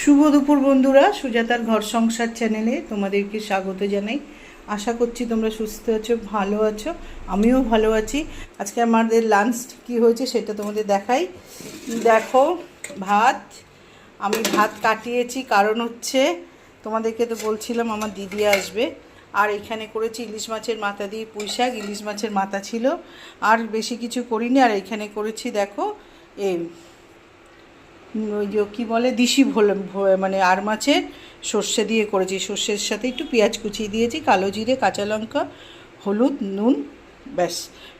শুভ দুপুর বন্ধুরা, সুজাতার ঘর সংসার চ্যানেলে তোমাদেরকে স্বাগত জানাই। আশা করছি তোমরা সুস্থ আছো, ভালো আছো, আমিও ভালো আছি। আজকে আমাদের লাঞ্চ কি হয়েছে সেটা তোমাদের দেখাই। দেখো, ভাত, আমি ভাত কাটিয়েছি, কারণ হচ্ছে তোমাদেরকে তো বলছিলাম আমার দিদি আসবে। আর এখানে করেছি ইলিশ মাছের মাথা দিয়ে পুঁই শাক, ইলিশ মাছের মাথা ছিল। আর বেশি কিছু করিনি, আর এখানে করেছি, দেখো এ ওই যে কী বলে দিশি ভোল মানে আর মাছের সর্ষে দিয়ে করেছি। সর্ষের সাথে একটু পেঁয়াজ কুচিয়ে দিয়েছি কালো জিরে কাঁচা লঙ্কা হলুদ নুন ব্যাস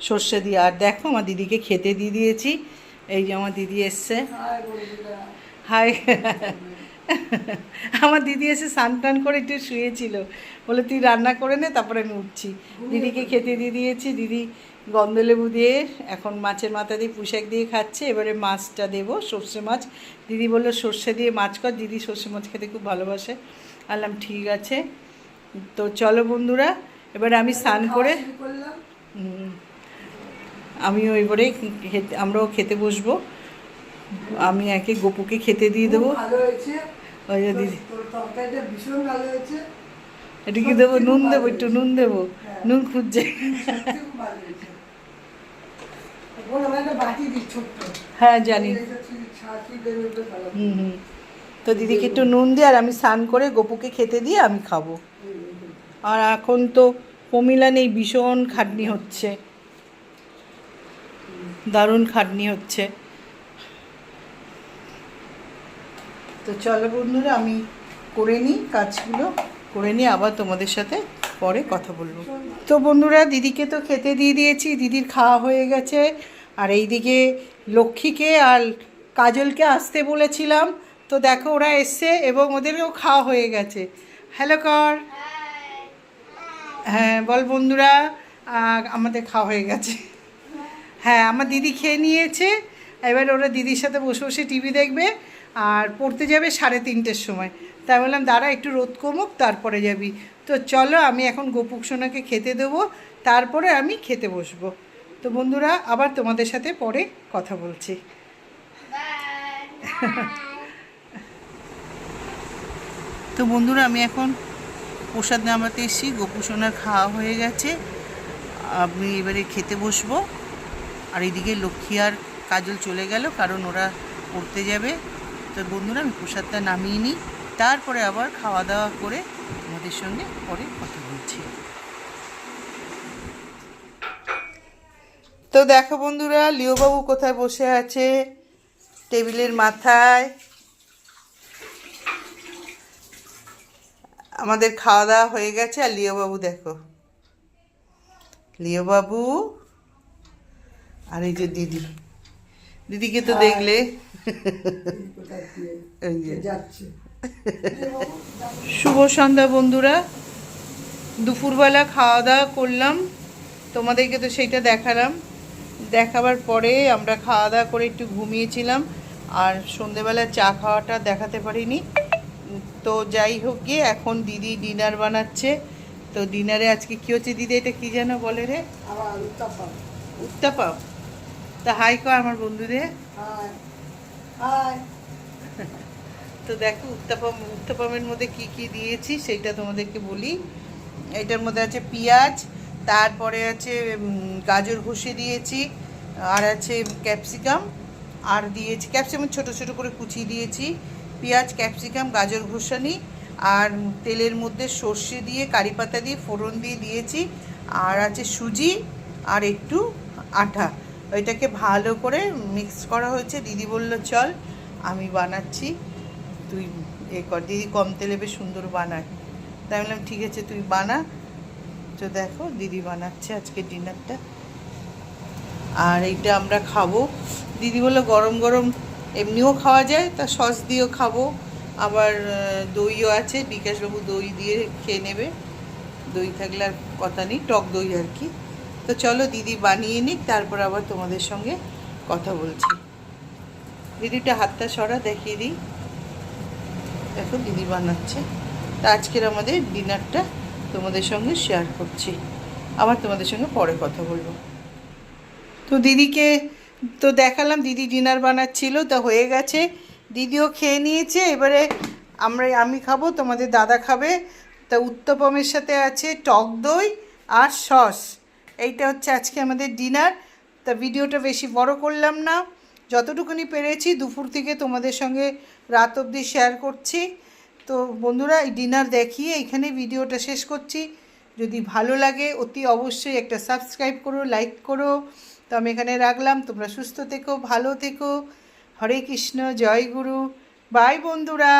সর্ষে দিয়ে। আর দেখো আমার দিদিকে খেতে দিয়ে দিয়েছি। এই যে আমার দিদি এসছে। হাই। আমার দিদি এসে স্নান টান করে একটু শুয়েছিল। বলে তুই রান্না করে নে তারপরে আমি উঠছি। দিদিকে খেতে দিয়ে দিয়েছি। দিদি গন্ধলেবু দিয়ে এখন মাছের মাথা দিয়ে পুঁশাক দিয়ে খাচ্ছে। এবারে মাছটা দেবো সর্ষে মাছ। দিদি বলল সর্ষে দিয়ে মাছ কর। দিদি সর্ষে মাছ খেতে খুব ভালোবাসে। আনলাম ঠিক আছে। তো চলো বন্ধুরা এবারে আমি স্নান করে আমিও এবারে খেতে আমরাও খেতে বসবো। আমি একে গোপুকে খেতে দিয়ে দেবো। ওই যে দিদি। এটা কি দেবো? নুন দেবো একটু নুন দেবো। নুন খুঁজছে। হ্যাঁ জানি। হুম হুম। তো দিদিকে একটু নুন দিয়ে আর আমি স্নান করে গোপুকে খেতে দিয়ে আমি খাব। আর এখন তো কমিলা নেই ভীষণ খাটনি হচ্ছে। দারুণ খাটনি হচ্ছে। তো চলো বন্ধুরা, আমি করে নিই কাজগুলো। করে নিয়ে আবার তোমাদের সাথে পরে কথা বলব। তো বন্ধুরা, দিদিকে তো খেতে দিয়ে দিয়েছি। দিদির খাওয়া হয়ে গেছে। আর এইদিকে লক্ষ্মীকে আর কাজলকে আসতে বলেছিলাম। তো দেখো, ওরা এসছে এবং ওদেরকেও খাওয়া হয়ে গেছে। হ্যালো কর। হ্যাঁ বল বন্ধুরা আমাদের খাওয়া হয়ে গেছে। হ্যাঁ আমার দিদি খেয়ে নিয়েছে। এবার ওরা দিদির সাথে বসে বসে টিভি দেখবে। আর পড়তে যাবে সাড়ে তিনটের সময়। তাই বললাম দাঁড়া একটু রোদ কমুক তারপরে যাবি। তো চলো আমি এখন গোপুক সোনাকে খেতে দেবো তারপরে আমি খেতে বসবো। তো বন্ধুরা আবার তোমাদের সাথে পরে কথা বলছি। তো বন্ধুরা আমি এখন প্রসাদ নামাতে এসেছি গোপু সোনার খাওয়া হয়ে গেছে। আমি এবারে খেতে বসবো। আর এদিকে লক্ষ্মী আর কাজল চলে গেল কারণ ওরা পড়তে যাবে। তো বন্ধুরা, আমি প্রসাদটা নামিয়ে নিই। তারপরে আবার খাওয়া দাওয়া করে তোমাদের সঙ্গে পরে কথা বলছি। তো দেখো বন্ধুরা, লিওবাবু কোথায় বসে আছে? টেবিলের মাথায়। আমাদের খাওয়া দাওয়া হয়ে গেছে, আর লিওবাবু দেখো। লিওবাবু, আর এই যে দিদি। দিদিকে তো দেখলে। শুভ সন্ধ্যা বন্ধুরা। দুপুরবেলা খাওয়া দাওয়া করলাম। তোমাদেরকে তো সেইটা দেখালাম। দেখাবার পরে আমরা খাওয়া দাওয়া করে একটু ঘুমিয়েছিলাম। আর সন্ধেবেলা চা খাওয়াটা দেখাতে পারিনি। তো যাই হোক গিয়ে এখন দিদি ডিনার বানাচ্ছে। তো ডিনারে আজকে কী হচ্ছে দিদি এটা কী যেন বলে রে? উত্তাপা। উত্তাপা। তা হাই কর আমার বন্ধুদের। তো দেখো উত্তাপম উত্তাপমের মধ্যে কি কি দিয়েছি সেইটা তোমাদেরকে বলি। এটার মধ্যে আছে পেঁয়াজ তারপরে আছে গাজর ঘষে দিয়েছি আর আছে ক্যাপসিকাম আর দিয়েছি ক্যাপসিকাম ছোট ছোট করে কুচিয়ে দিয়েছি। পেঁয়াজ ক্যাপসিকাম গাজর ঘষানি আর তেলের মধ্যে সর্ষে দিয়ে কারি পাতা দিয়ে ফোড়ন দিয়ে দিয়েছি। আর আছে সুজি আর একটু আটা ওইটাকে ভালো করে মিক্স করা হয়েছে। দিদি বলল, চল, আমি বানাচ্ছি। তুই এ কর। দিদি কম তেলে বেশ সুন্দর বানায়। তাই বললাম, ঠিক আছে, তুই বানা। তো দেখো, দিদি বানাচ্ছে আজকে ডিনারটা। আর এইটা আমরা খাব। দিদি বলল, গরম গরম এমনিও খাওয়া যায়, তা সস দিয়েও খাব। আবার দইও আছে, বিকাশবাবু দই দিয়ে খেয়ে নেবে। দই থাকলে আর কথা নেই, টক দই আর কি। তো চলো দিদি বানিয়ে নিক, তারপর আবার তোমাদের সঙ্গে কথা বলছি। দিদিটা হাতটা সরা, দেখিয়ে দিই। দেখো দিদি বানাচ্ছে। তা আজকের আমাদের ডিনারটা তোমাদের সঙ্গে শেয়ার করছি। আবার তোমাদের সঙ্গে পরে কথা বলব। তো দিদিকে, তো দেখালাম, দিদি ডিনার বানাচ্ছিল, তা হয়ে গেছে। দিদিও খেয়ে নিয়েছে, এবারে আমরা, আমি খাব, তোমাদের দাদা খাবে। তা উত্তপমের সাথে আছে টক দই আর সস। এইটা হচ্ছে আজকে আমাদের ডিনার। তা ভিডিওটা বেশি বড় করলাম না। যতটুকুনি পেরেছি দুপুর থেকে তোমাদের সঙ্গে রাত অবধি শেয়ার করছি। তো বন্ধুরা, এই ডিনার দেখিয়ে এখানে ভিডিওটা শেষ করছি। যদি ভালো লাগে, অতি অবশ্যই একটা সাবস্ক্রাইব করো লাইক করো। তো আমি এখানে রাখলাম। তোমরা সুস্থ থেকো, ভালো থেকো। হরে কৃষ্ণ, জয় গুরু। বাই বন্ধুরা।